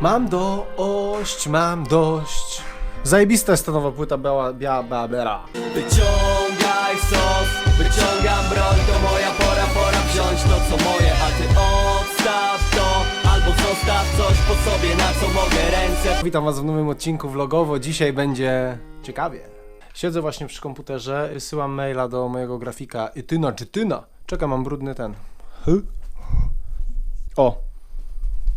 Mam dość, mam dość. Zajebista jest ta nowa płyta biała, biała, biała. Wyciągaj sos, wyciągam broń To moja pora, pora wziąć to co moje A ty odstaw to, albo zostaw coś po sobie Na co mogę ręce Witam was w nowym odcinku vlogowo. Dzisiaj będzie ciekawie. Siedzę właśnie przy komputerze, wysyłam maila do mojego grafika Ityna czy Tyna. Czekam, mam brudny ten. Hy? O,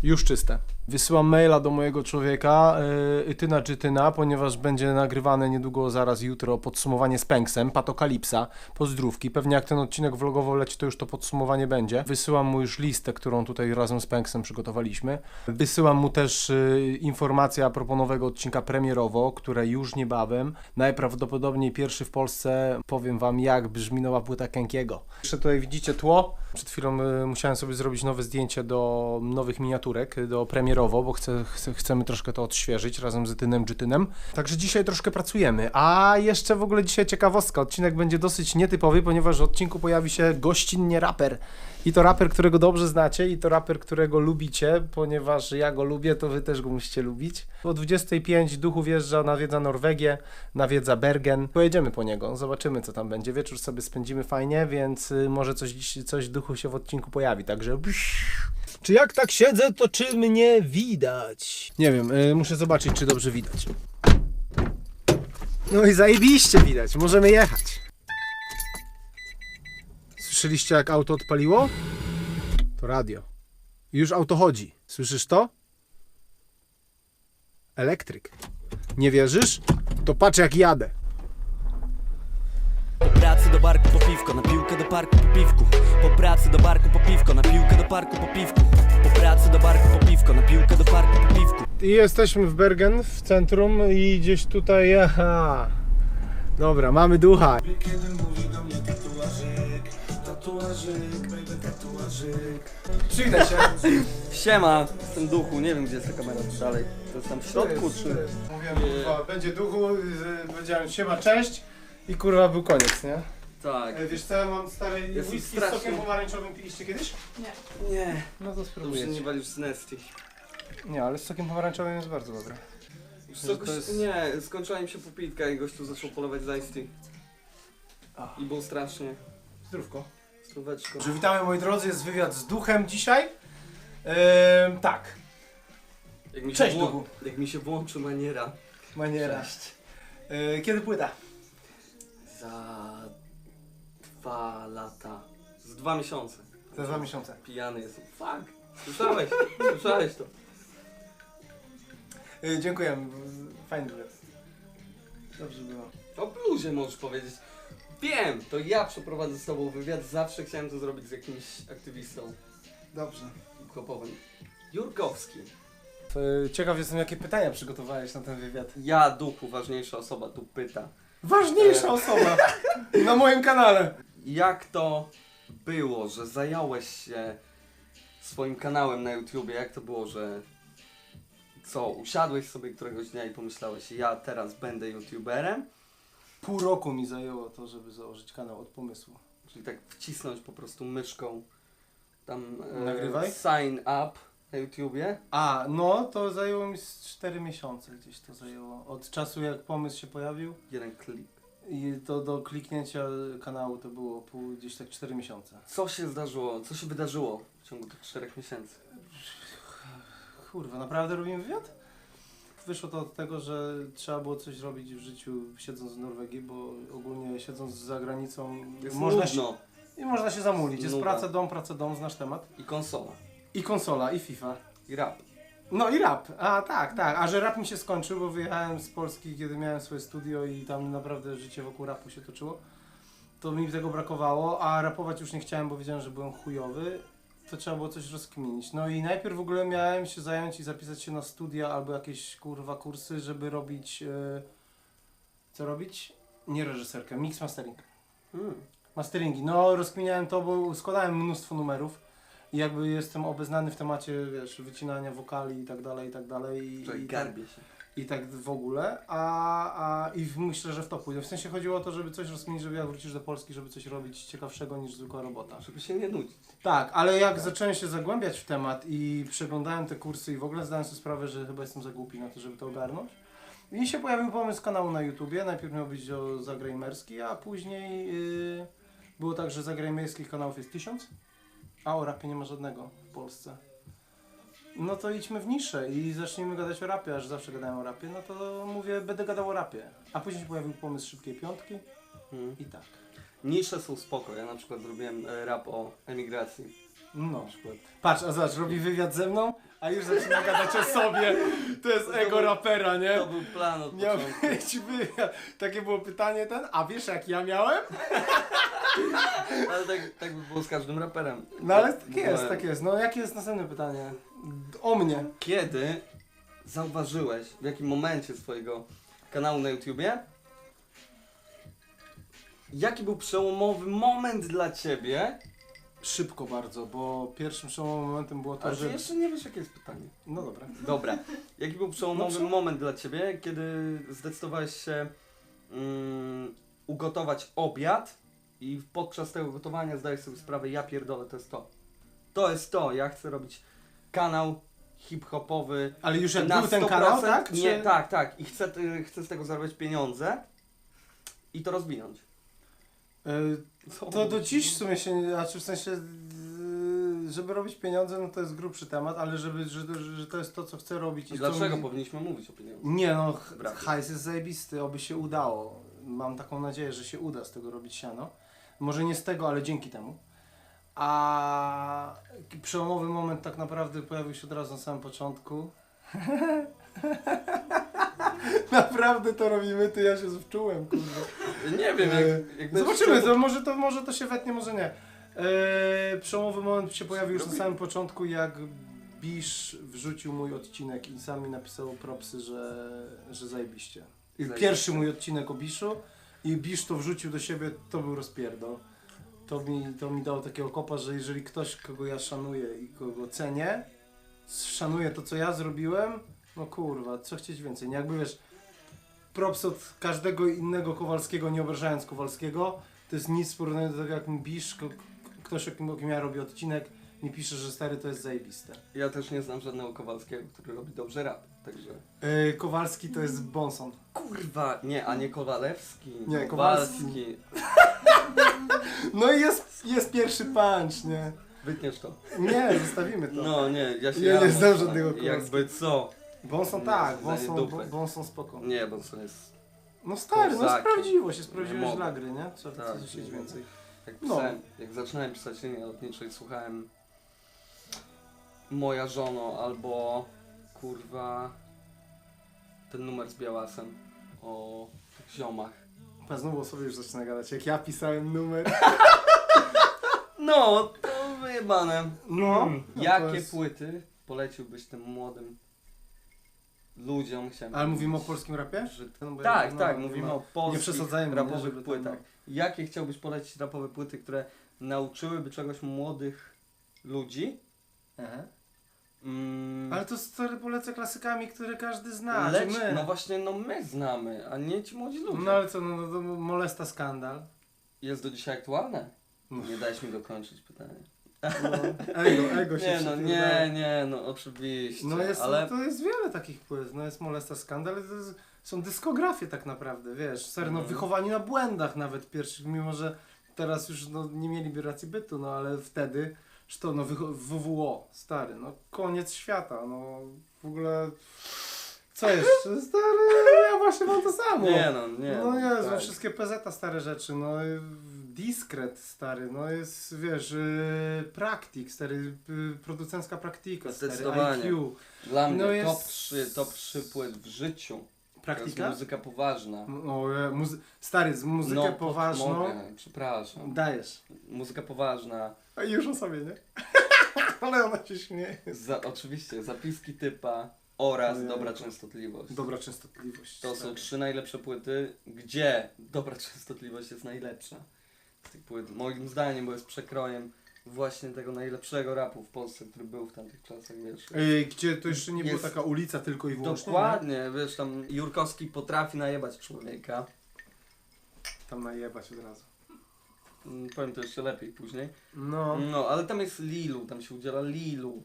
już czyste. Wysyłam maila do mojego człowieka yy, Ityna czy Tyna, ponieważ będzie nagrywane niedługo, zaraz jutro podsumowanie z Pęksem, Patokalipsa, pozdrówki. Pewnie jak ten odcinek vlogowo leci, to już to podsumowanie będzie. Wysyłam mu już listę, którą tutaj razem z Pęksem przygotowaliśmy. Wysyłam mu też y, informację a propos nowego odcinka premierowo, które już niebawem, najprawdopodobniej pierwszy w Polsce, powiem wam jak brzmi nowa płyta Kenkiego. Jeszcze tutaj widzicie tło. Przed chwilą y, musiałem sobie zrobić nowe zdjęcie do nowych miniaturek, do premierowo, bo chcemy troszkę to odświeżyć razem z Tynem Czytynem. Także dzisiaj troszkę pracujemy. A jeszcze w ogóle dzisiaj ciekawostka. Odcinek będzie dosyć nietypowy, ponieważ w odcinku pojawi się gościnnie raper. I to raper, którego dobrze znacie, i to raper, którego lubicie, ponieważ ja go lubię, to wy też go musicie lubić. O 25 duchu wjeżdża, nawiedza Norwegię, nawiedza Bergen. Pojedziemy po niego, zobaczymy co tam będzie. Wieczór sobie spędzimy fajnie, więc y, może coś, coś duchu się w odcinku pojawi, także... Czy jak tak siedzę, to czy mnie widać? Nie wiem, y, muszę zobaczyć, czy dobrze widać. No i zajebiście widać, możemy jechać. Słyszeliście jak auto odpaliło? To radio. Już auto chodzi. Słyszysz to? Elektryk. Nie wierzysz? To patrz jak jadę. Po pracy do barku po piwko, na piłkę do parku po piwku Po pracy do barku po piwko, na piłkę do parku po piwku Po pracy do barku po piwko, na piłkę do parku po piwku I jesteśmy w Bergen, w centrum i gdzieś tutaj, aha. Dobra, mamy ducha. Kiedy mówi do mnie tatuażyk, tatuażyk, baby tatuażyk Przyjdę się. Siema, jestem duchu, nie wiem gdzie jest ta kamera dalej. To jest tam w środku czy... Mówiłem, kurwa, będzie duchu, y, powiedziałem siema, cześć i kurwa był koniec, nie? Tak. E, Wiesz co, ja mam stary Jest whisky z sokiem pomarańczowym piliście kiedyś? Nie, No to dobrze nie walisz z Nesty. Nie, ale z sokiem pomarańczowym jest bardzo dobre. Co, to jest- Nie, skończyła im się popitka i gościu zaczął polewać z Ice Tea. I było strasznie. Zdrówko. Stróweczko. Że witamy moi drodzy, jest wywiad z duchem dzisiaj. Ehm, tak, Jak mi się Cześć, wło- duchu. Jak mi się włączy maniera. maniera. E, kiedy płyta? Za... Dwa lata. Z dwa miesiące. Za dwa miesiące. Pijany jestem. Fuck. Słyszałeś? Słyszałeś to. E, dziękuję, fajny wywiad. Dobrze było. O bluzie możesz powiedzieć. Wiem, to ja przeprowadzę z tobą wywiad. Zawsze chciałem to zrobić z jakimś aktywistą Dobrze. hip-hopowym. Jurkowski. E, ciekaw jestem, jakie pytania przygotowałeś na ten wywiad. Ja, duchu, ważniejsza osoba, tu pyta. Ważniejsza osoba na moim kanale. Jak to było, że zająłeś się swoim kanałem na YouTubie? Jak to było, że co, usiadłeś sobie któregoś dnia i pomyślałeś, ja teraz będę YouTuberem? Pół roku mi zajęło to, żeby założyć kanał od pomysłu. Czyli tak wcisnąć po prostu myszką tam Nagrywaj. sign up na YouTubie? A, no to zajęło mi z 4 miesiące gdzieś to zajęło. Od czasu jak pomysł się pojawił Jeden klik. I to do kliknięcia kanału to było pół, gdzieś tak 4 miesiące. Co się zdarzyło, co się wydarzyło w ciągu tych czterech miesięcy? Kurwa, naprawdę robimy wywiad? Wyszło to od tego, że trzeba było coś robić w życiu siedząc w Norwegii, bo ogólnie siedząc za granicą Jest można się, i można się zamulić. Jest Nuda. praca, dom, praca, dom, znasz temat. I konsola. I konsola, i FIFA. I rap. No i rap. A tak, tak. A że rap mi się skończył, bo wyjechałem z Polski, kiedy miałem swoje studio i tam naprawdę życie wokół rapu się toczyło. To mi tego brakowało, a rapować już nie chciałem, bo wiedziałem, że byłem chujowy. To trzeba było coś rozkminić. No i najpierw w ogóle miałem się zająć i zapisać się na studia albo jakieś kurwa kursy, żeby robić. e, co robić? Nie reżyserkę, mix mastering. Hmm. Masteringi. No, rozkminiałem to, bo składałem mnóstwo numerów i jakby jestem obeznany w temacie, wiesz, wycinania wokali i tak dalej, i tak dalej. I, i, garbię się. i tak w ogóle, a, a i w, myślę, że w to pójdę. W sensie chodziło o to, żeby coś rozkminić, żeby jak wrócisz do Polski, żeby coś robić ciekawszego niż zwykła robota. Żeby się nie nudzić. Tak, ale jak zacząłem się zagłębiać w temat i przeglądałem te kursy i w ogóle zdałem sobie sprawę, że chyba jestem za głupi na to, żeby to ogarnąć. I się pojawił pomysł kanału na YouTubie. Najpierw miał być o Zagrajmerski, a później yy, było tak, że Zagrajmerskich kanałów jest tysiąc, a o rapie nie ma żadnego w Polsce. No to idźmy w niszę i zacznijmy gadać o rapie, aż zawsze gadałem o rapie, no to mówię, będę gadał o rapie. A później się pojawił pomysł szybkiej piątki Mhm. i tak. Nisze są spoko. Ja na przykład zrobiłem e, rap o emigracji. No. Patrz, a zobacz, robi wywiad ze mną, a już zaczyna gadać o sobie. To jest ego rapera, nie? To był plan od Miał początku. być wywiad. Takie było pytanie ten, a wiesz jak ja miałem? Ale tak, tak by było z każdym raperem. No ale tak jest, tak jest. No jakie jest następne pytanie? O mnie. Kiedy zauważyłeś, w jakim momencie swojego kanału na YouTubie, jaki był przełomowy moment dla ciebie, Szybko bardzo, bo pierwszym przełomowym momentem było to, ale że... ty jeszcze nie wiesz jakie jest pytanie. No dobra. Dobra, jaki był przełomowy No moment dla ciebie, kiedy zdecydowałeś się mm, ugotować obiad i podczas tego gotowania zdajesz sobie sprawę, ja pierdolę, to jest to. To jest to, ja chcę robić kanał hip-hopowy, Ale już jak na był ten 100%? kanał, tak? Nie, Czy- tak, tak. I chcę, y, chcę z tego zarabiać pieniądze i to rozwinąć. Co? To do dziś w sumie się, nie- znaczy w sensie, y, żeby robić pieniądze, no to jest grubszy temat, ale żeby, że, że to jest to, co chcę robić i co Dlaczego mi- powinniśmy mówić o pieniądzach? Nie no, ch- Brawo. hajs jest zajebisty, oby się udało. Mam taką nadzieję, że się uda z tego robić siano. Może nie z tego, ale dzięki temu. A przełomowy moment tak naprawdę pojawił się od razu na samym początku. naprawdę to robimy, ty ja się wczułem, kurde. Nie wiem, jak, jak Zobaczymy, to może, to może to się wetnie, może nie. Eee, przełomowy moment się pojawił już na samym początku, jak Bisz wrzucił mój odcinek i sam mi napisał propsy, że, że zajebiście. Zajebiście. Pierwszy mój odcinek o Biszu i Bisz to wrzucił do siebie, to był rozpierdol. To mi, to mi dało takiego kopa, że jeżeli ktoś, kogo ja szanuję i kogo cenię, szanuje to, co ja zrobiłem, no kurwa, co chcieć więcej. Nie jakby wiesz, props od każdego innego Kowalskiego, nie obrażając Kowalskiego, to jest nic w porównaniu do tego, jak mi Bisz, ktoś, o kim, o kim ja robię odcinek, mi pisze, że stary to jest zajebiste. Ja też nie znam żadnego Kowalskiego, który robi dobrze rap, także... Yy, Kowalski to jest Bonson. Kurwa! Nie, a nie Kowalewski. Nie, Kowalski. No i jest, jest pierwszy punch, nie? Wytniesz to. Nie, zostawimy to. No nie, ja się Ja nie jaram, znam żadnego Jakby co? Bonson Nie, tak, zdanie Bonson, dupy. Bo- Bonson spoko. Nie, bo to jest... No stary, no Kozaki. prawdziwość, jest Nie mogę. dla gry, nie? Co, Tak, co chcieć nie więcej. Jak, No. pisałem, jak zaczynałem pisać linię lotniczej, słuchałem Moja żono albo kurwa ten numer z Białasem o ziomach. Chyba znowu o sobie już zaczyna gadać. Jak ja pisałem numer. No, to wyjebane. No. no to Jakie jest- płyty poleciłbyś tym młodym ludziom? Chciałem Ale mówimy o polskim rapie? No, Tak, ja- tak, no, mówimy no. o polskich przesadzajmy, nie, rapowych żeby tam- płytach. Jakie chciałbyś polecić rapowe płyty, które nauczyłyby czegoś młodych ludzi? Aha. Mm, Ale to stary polecę klasykami, które każdy zna. Leć, my? no właśnie, no my znamy, a nie ci młodzi ludzie. No ale co, no, no to molesta skandal. Jest do dzisiaj aktualne? Nie dałeś mi dokończyć pytania. No, ego, ego się Nie no, nie, nie, no oczywiście, No jest, ale no, to jest wiele takich płyt, no jest Molesta Skandal, jest, są dyskografie tak naprawdę, wiesz, serio, no Mhm. wychowani na błędach nawet pierwszych, mimo że teraz już no, nie mieliby racji bytu, no ale wtedy, że to no WWO, stary, no koniec świata, no w ogóle, co jeszcze, stary, ja właśnie mam to samo. nie no, nie. no Jezu, tak. wszystkie PZ stare rzeczy, no Diskret stary, no jest, wiesz, y, Praktik, stary, y, producencka praktika, stary. IQ. Dla mnie no jest- top 3, top 3 płyt w życiu. To jest muzyka poważna. No, muzy- stary, z muzykę no, poważną Mogę, przepraszam. dajesz. Muzyka poważna. A już o sobie, nie? Ale ona się śmieje. Za, oczywiście, zapiski typa oraz Ojej. dobra częstotliwość. Dobra częstotliwość. To są stary. trzy najlepsze płyty, gdzie dobra częstotliwość jest najlepsza tych płyt. Moim zdaniem, bo jest przekrojem właśnie tego najlepszego rapu w Polsce, który był w tamtych czasach, wiesz. Ej, gdzie to jeszcze nie była Jest- taka ulica tylko i wyłącznie, Dokładnie, wiesz, tam Jurkowski potrafi najebać człowieka. nie? Tam najebać od razu. Mm, Powiem to jeszcze lepiej później. No. No, ale tam jest Lilu, tam się udziela Lilu.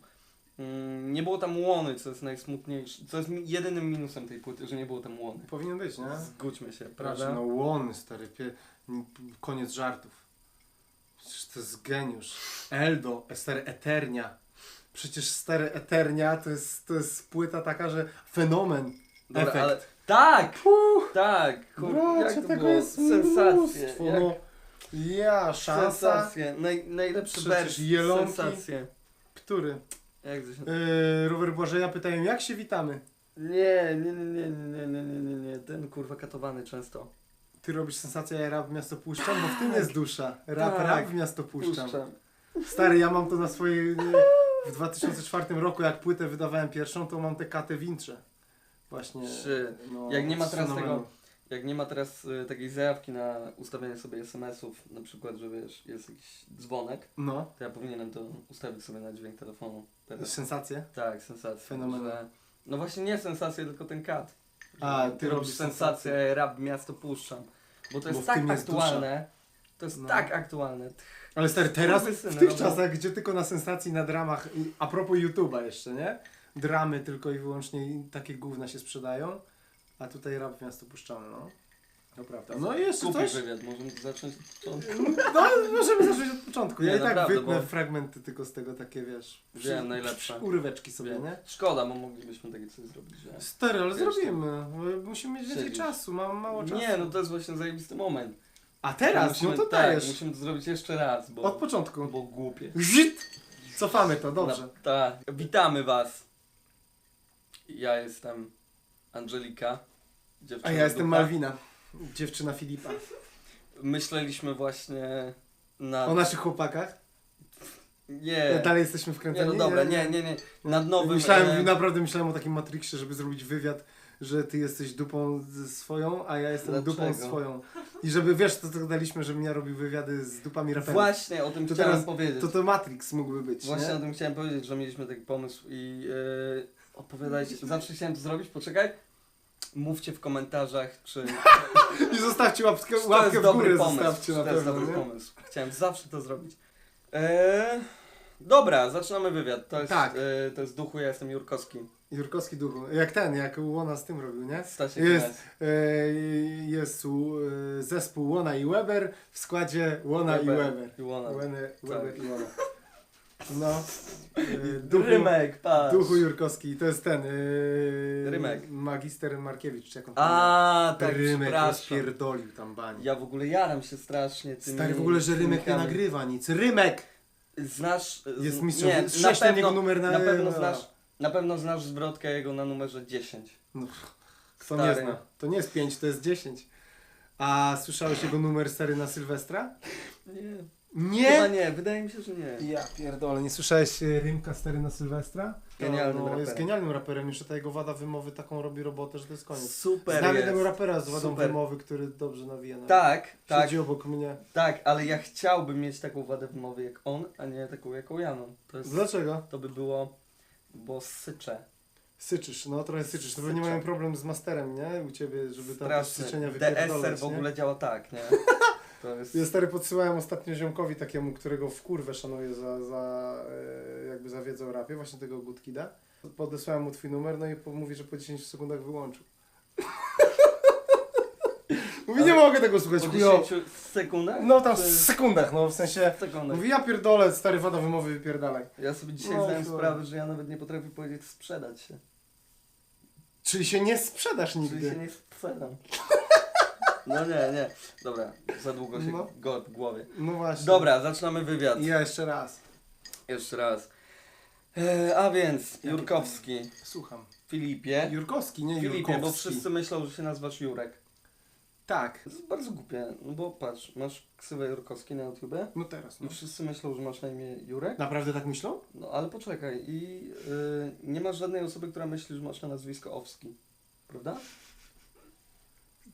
Mm, Nie było tam łony, co jest najsmutniejsze. Co jest jedynym minusem tej płyty, że nie było tam łony. Powinien być, nie? Zgódźmy się, prawda? no łony, stary, pie... koniec żartów. Przecież to jest geniusz. Eldo, stary, Eternia. Przecież stary Eternia to jest, to jest płyta taka, że fenomen. Dobra, efekt. ale... Tak! Tak! Kur... Jak to tego było? jest Sensacje. no. Ja, szansa. Sensacje. Naj, najlepszy Przecież. Jelonki. Sensacje. Który? Jak to się... Yy, Rower Błażeja pytają, jak się witamy? Nie, nie, nie, nie, nie, nie, nie, nie, nie. Ten kurwa katowany często. Ty robisz sensację, ja rap w miasto puszczam, bo w tym jest dusza. Rap, Tak. rap w miasto puszczam. Puszczam. Stary, ja mam to na swojej... nie, W 2004 roku, jak płytę wydawałem pierwszą, to mam te katy wincze. Właśnie. Trzy. No, Jak nie ma teraz tego- Jak nie ma teraz y, takiej zajawki na ustawienie sobie SMS-ów, na przykład, że wiesz, jest jakiś dzwonek, No, to ja powinienem to ustawić sobie na dźwięk telefonu. Teraz. sensacje. Tak, sensacja. Fenomen. Że... No właśnie nie sensację, tylko ten kat. A, ty robisz sensację, rap miasto puszczam. Bo to Bo jest w tak tym jest aktualne. To jest No. tak aktualne. Ale stary, teraz w tych robią. czasach, gdzie tylko na sensacji, na dramach, i- a propos YouTube'a jeszcze, nie? Dramy tylko i wyłącznie takie gówna się sprzedają, a tutaj rap w miasto puszczamy, no. To prawda. No i jeszcze Kupi coś? wywiad, możemy zacząć od początku. No, możemy zacząć od początku. Ja Nie, i tak naprawdę, wytnę bo- fragmenty tylko z tego takie, wiesz, Wiem, najlepsze. uryweczki sobie, Wiem. nie? Szkoda, bo moglibyśmy takie coś zrobić, że... Stary, ale Wiesz, zrobimy. Musimy mieć więcej Siedzisz. czasu, mam mało czasu. Nie, no to jest właśnie zajebisty moment. A teraz, musimy, no to tak, dajesz. musimy to zrobić jeszcze raz, bo, Od początku. bo głupie. Żit! Cofamy to, dobrze. No, tak. Witamy was. Ja jestem Angelika. Dziewczyna A ja jestem ducha. Malwina, dziewczyna Filipa. Myśleliśmy właśnie na... O naszych chłopakach? Nie. Dalej jesteśmy Nie, wkręceni? no dobra, nie, nie, nie. Nad nowym... Myślałem, e, naprawdę myślałem o takim Matrixie, żeby zrobić wywiad, że ty jesteś dupą swoją, a ja jestem dupą Dlaczego? swoją. I żeby, wiesz, to co daliśmy, żebym ja robił wywiady z dupami raperów. Właśnie, o tym To chciałem teraz- powiedzieć. To to Matrix mógłby być, Właśnie o nie? tym chciałem powiedzieć, że mieliśmy taki pomysł i yy, opowiadajcie. Zawsze chciałem to zrobić, poczekaj. Mówcie w komentarzach, czy, I zostawcie łapkę, czy to łapkę jest w dobry górę, pomysł. zostawcie czy na to jest pewno, dobry nie? pomysł. Chciałem zawsze to zrobić. Eee, dobra, zaczynamy wywiad. To jest, Tak. e, to jest duchu, ja jestem Jurkowski. Jurkowski duchu. Jak ten, jak Łona z tym robił, nie? Stasiek Jest. E, jest u- e, zespół Łona i Weber w składzie Łona i Weber. Iłona. Łeny, Tak. Weber i Łona. No. Duchu, Rymek, patrz. duchu Jurkowski. To jest ten. E, Rymek. Magister Markiewicz, czy jak on A, tak, Rymek rozpierdolił tam bani. Ja w ogóle jaram się strasznie tymi... Stary, w ogóle, że Rymek nie nagrywa nic. Rymek! Znasz... Jest mistrzem. Nie, Sześć na pewno, niego numer na... na pewno znasz... Na pewno znasz zwrotkę jego na numerze 10. No, kto Stary. nie zna? To nie jest 5, to jest 10. A słyszałeś jego numer stary na Sylwestra? Nie. Nie! Chyba nie, wydaje mi się, że nie. Ja pierdolę, nie słyszałeś e, Rymka stary na Sylwestra? Genialnym no, Jest genialnym raperem, jeszcze ta jego wada wymowy taką robi robotę, że to jest koniec. Super Znam jest. jednego rapera z wadą Super. wymowy, który dobrze nawija na Tak, tak, Siedzi obok mnie. tak, ale ja chciałbym mieć taką wadę wymowy jak on, a nie taką jaką ja mam. To, jest, Dlaczego? to by było, bo syczę. Syczysz, no trochę syczysz. To pewnie Syczę. mają problem z masterem, nie? U ciebie, żeby tam te syczenia Straszny. wypierdolać, DSR w nie? ogóle działa tak, nie? To jest... Ja stary podsyłałem ostatnio ziomkowi takiemu, którego w kurwę szanuję za, za e, jakby za wiedzę o rapie, właśnie tego Goodkida. Podesłałem mu twój numer, no i mówi, że po 10 sekundach wyłączył. mówi, nie mogę tego słuchać, Po chujo. 10 sekundach? No tam w sekundach, no w sensie... sekundach. Mówi, ja pierdolę, stary wada wymowy, wypierdalaj. Ja sobie dzisiaj No, zdałem chuj. sprawę, że ja nawet nie potrafię powiedzieć sprzedać się. Czyli się nie sprzedasz Czyli nigdy. się nie sprzedam. No nie, nie. Dobra, za długo się No. go w głowie. No właśnie. Dobra, zaczynamy wywiad. Ja jeszcze raz. Jeszcze raz. E, a więc, Jurkowski. Słucham. Filipie. Jurkowski, nie Filipie, Jurkowski. bo wszyscy myślą, że się nazywasz Jurek. Tak. To jest bardzo głupie, no bo patrz, masz ksywę Jurkowski na YouTubie No teraz, no. i wszyscy myślą, że masz na imię Jurek. Naprawdę tak myślą? No ale poczekaj, i y, nie masz żadnej osoby, która myśli, że masz na nazwisko Owski. Prawda?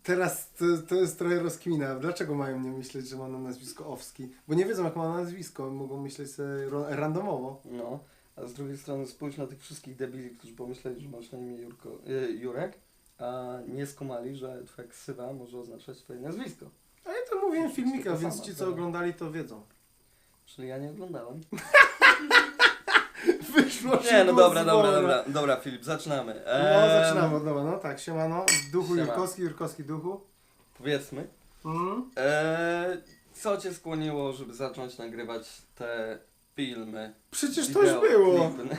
Teraz to, to jest trochę rozkmina. Dlaczego mają nie myśleć, że ma na nazwisko Owski? Bo nie wiedzą, jak ma na nazwisko. Mogą myśleć sobie randomowo. No, a z drugiej strony spójrz na tych wszystkich debili, którzy pomyśleli, że masz na imię Jurko, e, Jurek, a nie skumali, że twoja ksywa może oznaczać twoje nazwisko. A ja to mówiłem w filmikach, więc ci, co oglądali, to wiedzą. Czyli ja nie oglądałem. Wyszło Nie, no dobra, dobra, dobra, dobra Filip, zaczynamy. No, zaczynamy od nowa. No tak, siemano. Duchu Siema. Jurkowski, Jurkowski Duchu. Powiedzmy, Mm. e, co cię skłoniło, żeby zacząć nagrywać te filmy? Przecież to już wideo, było. klipy na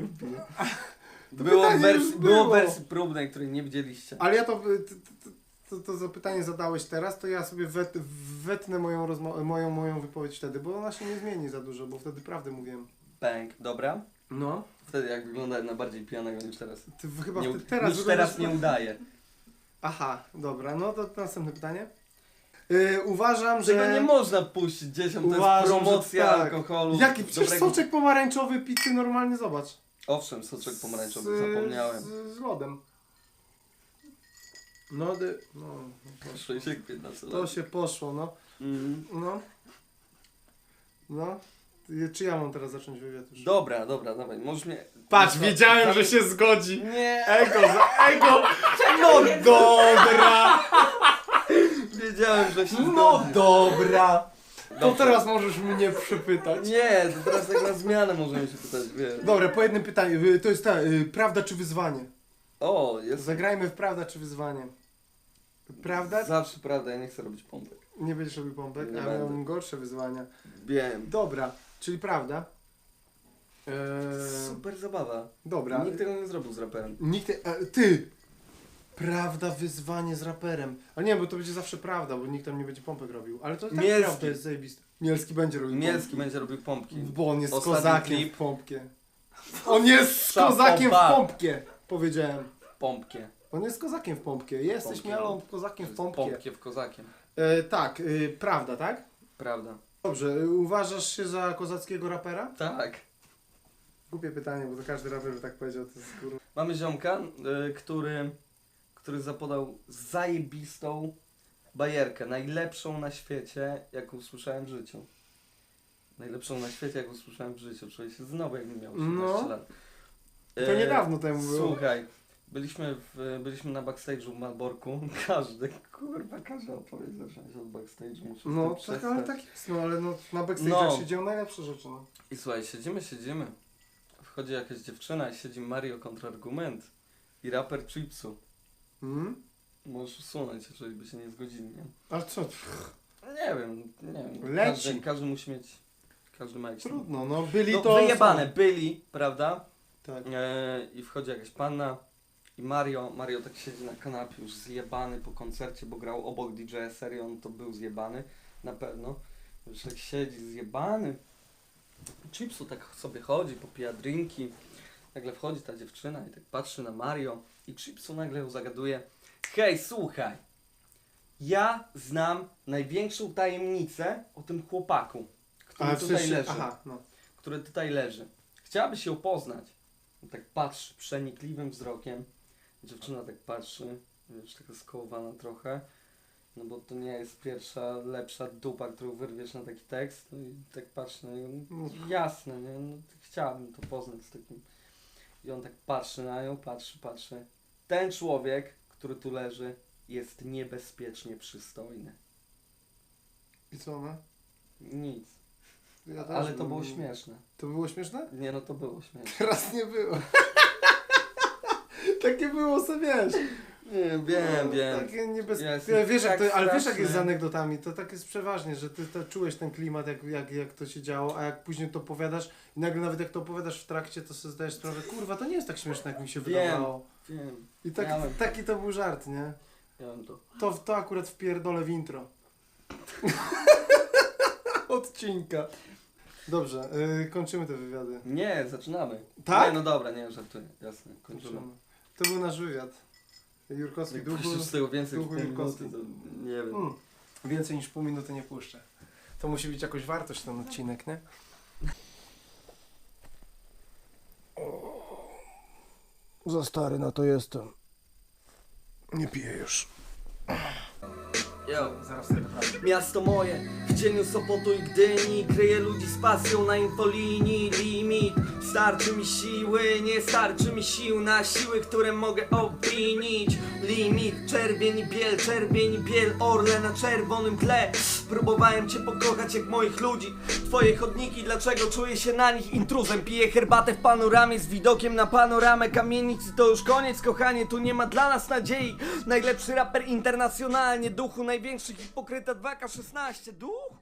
YouTubie? To Było w, pytanie wersji, już było w było. wersji próbnej, której nie widzieliście. Ale ja to, y, to, to, to, to zapytanie zadałeś teraz, to ja sobie wet, wetnę moją, rozmo- moją, moją wypowiedź wtedy, bo ona się nie zmieni za dużo, bo wtedy prawdę mówiłem. Bang, dobra? No. Wtedy jak wyglądałem na bardziej pijanego niż teraz. Ty chyba nie, wtedy teraz niż teraz nie udaje. Aha, dobra, no to następne pytanie. Yy, uważam, Tego że... nie można puścić dzieciom, to jest Uważam, promocja tak. alkoholu. Jaki przecież dobrego- soczek pomarańczowy pity normalnie, zobacz. Owszem, soczek pomarańczowy, Z- zapomniałem. Z, z lodem. No, dy, no to, 615 to się poszło, no. Mm. No. No. Czy ja mam teraz zacząć wywiad już? Dobra, dobra, dawaj, możesz mnie... Patrz, wiedziałem, że się zgodzi. Nie, Ego, za ego. No dobra. wiedziałem, że się No zgodzi. dobra. To teraz możesz mnie przypytać. Nie, to teraz tak na zmianę możemy się pytać, wiesz. Dobra, po jednym pytaniu. Y, To jest ta, y, prawda czy wyzwanie? O, jest... Zagrajmy w prawda czy wyzwanie. Prawda? Zawsze prawda, ja nie chcę robić pompek. Nie będziesz robił pompek, Nie a będę. miałem gorsze wyzwania. Wiem. Dobra, czyli prawda. Eee, Super zabawa. dobra. Nikt tego nie zrobił z raperem. Nikt. E, ty! Prawda, wyzwanie z raperem. Ale nie, bo to będzie zawsze prawda, bo nikt tam nie będzie pompek robił. Ale to tak Mielski. prawda jest zajebiste. Mielski będzie robił Mielski będzie robił pompki. pompki. Bo on jest Ostatni kozakiem klip. w pompkie. On jest Sza kozakiem w pompa. pompkie, powiedziałem. Pompkie. On jest kozakiem w pompkie. Jesteś Pompkie. mialą kozakiem w pompkie. Pompkie w kozakiem. E, tak, y, prawda, tak? Prawda. Dobrze, y, uważasz się za kozackiego rapera? Tak. Głupie pytanie, bo to każdy raper by tak powiedział, to jest kurwa. Mamy ziomka, y, który, który zapodał zajebistą bajerkę. Najlepszą na świecie, jaką słyszałem w życiu. Najlepszą na świecie, jaką słyszałem w życiu. Czuję się znowu, jakbym miał 18 No. lat. To E, niedawno temu było. Słuchaj, byliśmy, w, byliśmy na backstage'u w Malborku. Każdy, kurwa, każda opowieść zaczyna się od backstage'u. Muszę No, tak, ale tak jest, no ale no, na backstage'ach No. się dzieją najlepsze rzeczy, no. I słuchaj, siedzimy, siedzimy. Wchodzi jakaś dziewczyna i siedzi Mario kontrargument. I raper Chipsu. Mm? Możesz usunąć, jeżeli by się nie zgodzili, nie? Ale co, Nie wiem, nie wiem. Leci. Każdy, każdy musi mieć. Każdy ma jakiś. trudno, no byli No, to... wyjebane, byli, prawda? Tak. E, I wchodzi jakaś panna. I Mario, Mario tak siedzi na kanapie, już zjebany po koncercie, bo grał obok DJ-a, serio, on to był zjebany, na pewno. Już tak siedzi zjebany. Chipsu tak sobie chodzi, popija drinki. Nagle wchodzi ta dziewczyna i tak patrzy na Mario i Chipsu nagle ją zagaduje. Hej, słuchaj, ja znam największą tajemnicę o tym chłopaku, który Ale tutaj przecież, leży aha, no. który tutaj leży. Chciałabyś ją poznać. On tak patrzy przenikliwym wzrokiem. Dziewczyna tak patrzy, wiesz, taka skołowana trochę. No bo to nie jest pierwsza, lepsza dupa, którą wyrwiesz na taki tekst. No i tak patrzy na nią. No. Jasne, nie? No, chciałabym to poznać z takim. I on tak patrzy na nią, patrzy, patrzy. Ten człowiek, który tu leży, jest niebezpiecznie przystojny. I co, no? Nic. Ja też Ale to bym- było śmieszne. To było śmieszne? Nie no, to było śmieszne. Teraz nie było. Takie było, co wiesz. Nie, wiem, No, wiem. Takie niebezpieczne. Wiesz, jak tak to, ale wiesz, jak jest z anegdotami, to tak jest przeważnie, że ty to czułeś ten klimat, jak, jak, jak to się działo, a jak później to opowiadasz i nagle nawet jak to opowiadasz w trakcie, to sobie zdajesz sprawę, kurwa, to nie jest tak śmieszne, jak mi się Wiem. wydawało. Wiem, I tak, Miałem. taki to był żart, nie? miałem to. To, to akurat wpierdolę w intro. Odcinka. Dobrze, yy, kończymy te wywiady. Nie, zaczynamy. Tak? Nie, no dobra, nie, żartuję, jasne, kończymy. Kończymy. To był nasz wywiad. Jurkowski Jak duchu. z tego więcej duchu niż pół Jurkowski. minuty, to nie wiem. Mm. Więcej niż pół minuty nie puszczę. To musi być jakoś wartość ten odcinek, nie? Za stary na to jestem. Nie piję już. Yo. Miasto moje, w cieniu Sopotu i Gdyni Kryje ludzi z pasją na infolinii Limit, starczy mi siły Nie starczy mi sił na siły, które mogę obwinić. Limit, czerwień i biel, czerwień i biel Orle na czerwonym tle. Próbowałem cię pokochać jak moich ludzi. Twoje chodniki, dlaczego czuję się na nich intruzem? Piję herbatę w panoramie z widokiem na panoramę Kamienicy to już koniec kochanie, tu nie ma dla nas nadziei. Najlepszy raper internacjonalnie, duchu największy hipokryta 2K16 Duch